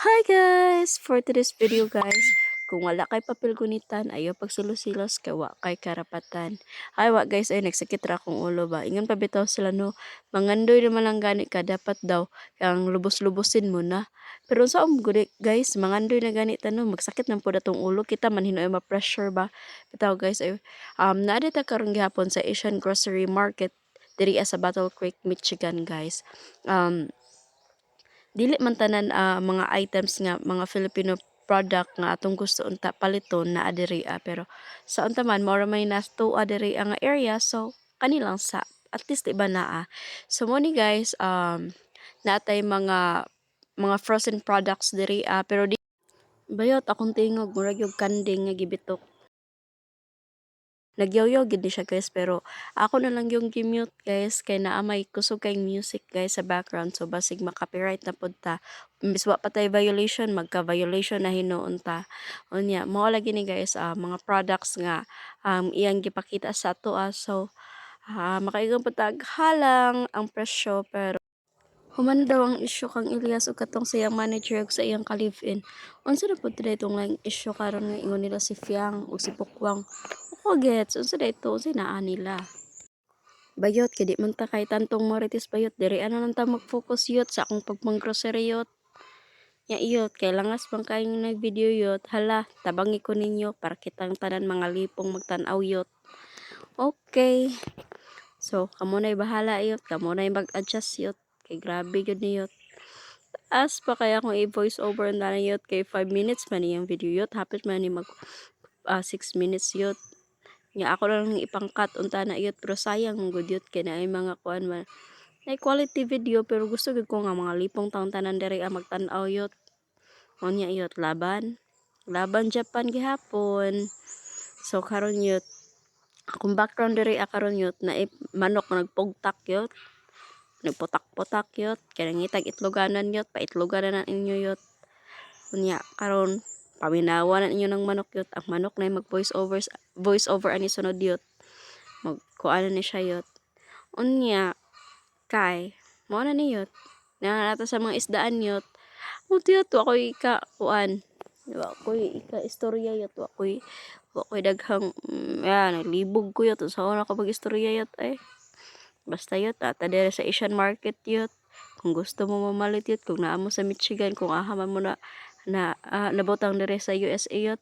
Hi guys! For today's video guys, kung wala kay papel gunitan, ayaw pagsilos-silos kay wa kay karapatan. Ay wa guys, ay nagsakit ra akong ulo ba. Ingon pa bitaw sila no, mangandoy naman lang gani ka dapat daw kang lubos-lubosin mo na. Pero sa um guys, mangandoy na gani ta no, magsakit man pud atong ulo kita man hinoy ma-pressure ba. Bitaw guys, ay um naada ta karon gihapon sa Asian Grocery Market diri sa Battle Creek, Michigan guys. Um dili man tanan ah, mga items nga mga Filipino product nga atong gusto unta paliton na diri ah, pero sa unta man mao may nastuwa diri ah, nga area so kanilang sa at least iba na ah. So mo ni guys um natay mga mga frozen products diri ah, pero di bayot akong tingog murag yung kanding nga gibitok Nagyaw-yaw gid ni siya guys pero ako na lang yung gi-mute guys kay naa kusog kayong music guys sa background so basig ma-copyright na pud ta. Imbis wa pa tay violation magka-violation na hinuon ta. Unya mao lagi ni guys ah, mga products nga um, iyang gipakita sa ato ah. So ah, makaingon pud halang ang presyo pero Human daw ang isyu kang Ilyas ug katong sa iyang manager sa iyang ka-live-in. Unsa na pud daytong lang isyu karon nga ingon nila si Fiang ug si Pukwang. Ako gets unsa dayto unsay naa nila. Bayot kay di man ta kay tantong Marites bayot diri ana lang ta mag-focus yot sa akong pagmang-grocery yot. Nya iyot kay langas bang kayong nag-video yot. Hala, tabangi ko ninyo para kitang tanan mga lipong magtan-aw yot. Okay. So, kamo na'y bahala yot, kamo na'y mag-adjust yot. Kay grabe gyud ni yot. Taas pa kaya kung i-voice over na yot kay 5 minutes man iyang video yot. Hapit man ni mag 6 minutes yot. Nga ako lang ipangkat unta na yot pero sayang gud yot kay naay mga kuan man. Nay quality video pero gusto gid ko nga mga lipong taong tanan diri ang magtan-aw yot. Unya yot laban. Laban Japan gihapon. So karon yot akong background diri ah, karon yot na manok na nagpugtak yot nagputak-putak yot kaya nangitag itloganan yot paitloganan na inyo yot unya karon paminawa na inyo ng manok yot. Ang manok na mag voice over voice over ani sunod yot. Mag kuana ni siya yot. Unya kay mo na ni yot. Na nato sa mga isdaan yot. Muti yot wa koy ika kuan wa koy ika istorya yot. Wa koy wa koy daghang mm, yan naglibog ko yot. Sa una ko pag istorya yot ay. Basta yut, ata dere sa Asian market yut. Kung gusto mo mamalit yut, kung naa mo sa Michigan, kung ahaman mo na na uh, nabutang dere sa USA yut.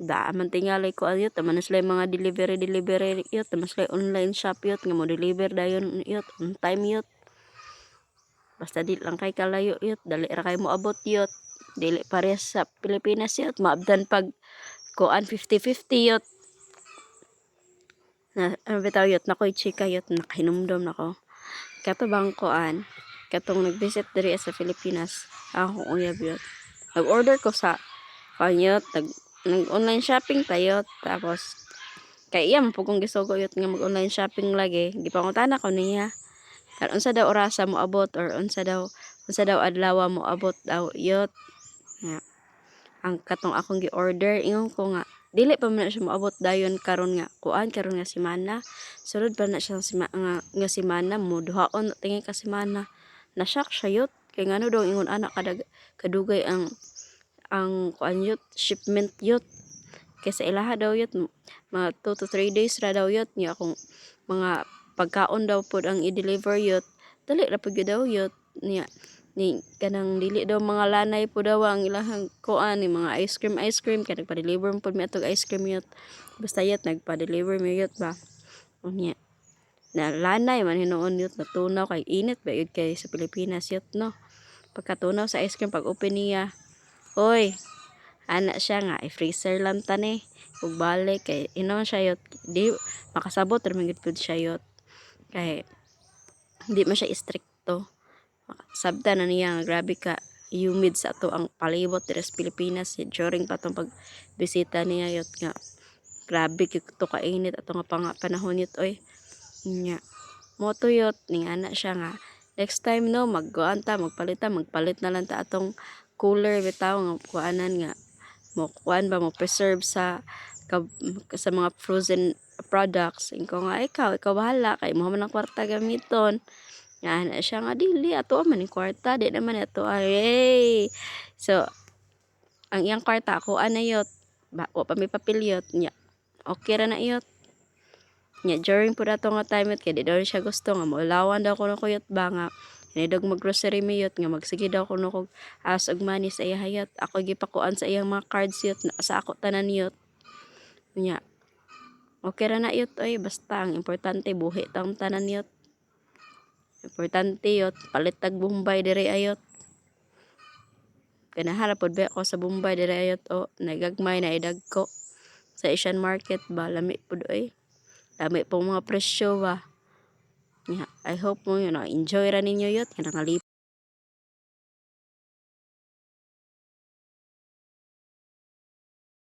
Da man tingali ko yut, man sila mga delivery delivery yut, man sila online shop yut, nga mo deliver dayon yut, on time yut. Basta di lang kay kalayo yut, dali ra kay mo abot yut. Dili parehas sa Pilipinas yut, maabdan pag kuan 50-50 yut na ano bitaw yut nakoy chika yut nakahinumdom nako kato bang kuan katong nag-visit diri sa Pilipinas ako uyab yut nag-order ko sa kanyot nag, nag online shopping tayo. Tapos kay iya mo kung gisugo yut nga mag online shopping lagi. Gipangutana ko niya. Kan unsa daw orasa mo abot or unsa daw unsa daw adlaw mo abot daw yut yeah. ang katong akong gi-order ingon ko nga dili pa man siya moabot dayon karon nga kuan karon nga semana. Sulod pa na siya nga, nga semana mo duhaon tingin ka semana. Na shock siya yut kay ngano daw ingon anak kadag kadugay ang ang kuan yut shipment yut kay sa ilaha daw yut mga 2 to 3 days ra daw yut niya akong mga pagkaon daw pud ang i-deliver yut dali ra pud daw yut niya ni kanang dili daw mga lanay po daw ang ilahang kuan ni mga ice cream ice cream kay nagpa-deliver po mi atog ice cream yut basta yut nagpa-deliver mi yut ba. Unya na lanay man hinuon yut natunaw kay init ba yun kay sa Pilipinas yut no pagkatunaw sa ice cream pag open niya. Oy ana siya nga i-freezer lang tani ug balik kay inon siya yut di makasabot ra man gud siya yut kay hindi man siya istrikto. Sabta na niya nga grabe ka humid sa ato ang palibot diri sa Pilipinas. During pa tong pagbisita niya yot nga grabe gyud to kainit. Ato nga panahon yut oy. Nya mo to yot ning ana siya nga next time no magkuan ta magpalita magpalit na lang ta atong cooler bitaw nga kuanan nga mo kuan ba mo preserve sa sa mga frozen products ingko nga ikaw ikaw bahala kay mo man ang kwarta gamiton nga na siya nga dili ato man ni kwarta di naman ato ay So, ang iyang kwarta ako ana yot. Ba, pa may papilyot nya. Okay ra na yot. Nya during po dato nga time yot kay di siya gusto nga maulawan daw ko kuyot ba nga Nidog mag-grocery mi yot nga magsige daw ko kog as og money sa iya hayat. Ako gipakuan sa iyang mga cards yot na sa ako tanan yot. Nya. Okay ra na yot oy basta ang importante buhi tang tanan yot. Importante yot palit tag Bombay diri ayot. Kanahanap pod ba ako sa Bombay diri ayot o nagagmay na idag ko sa Asian market ba lami pod oy. Lami pong mga presyo ba. Yeah, I hope mo yun, enjoy ra ninyo yun. Kanang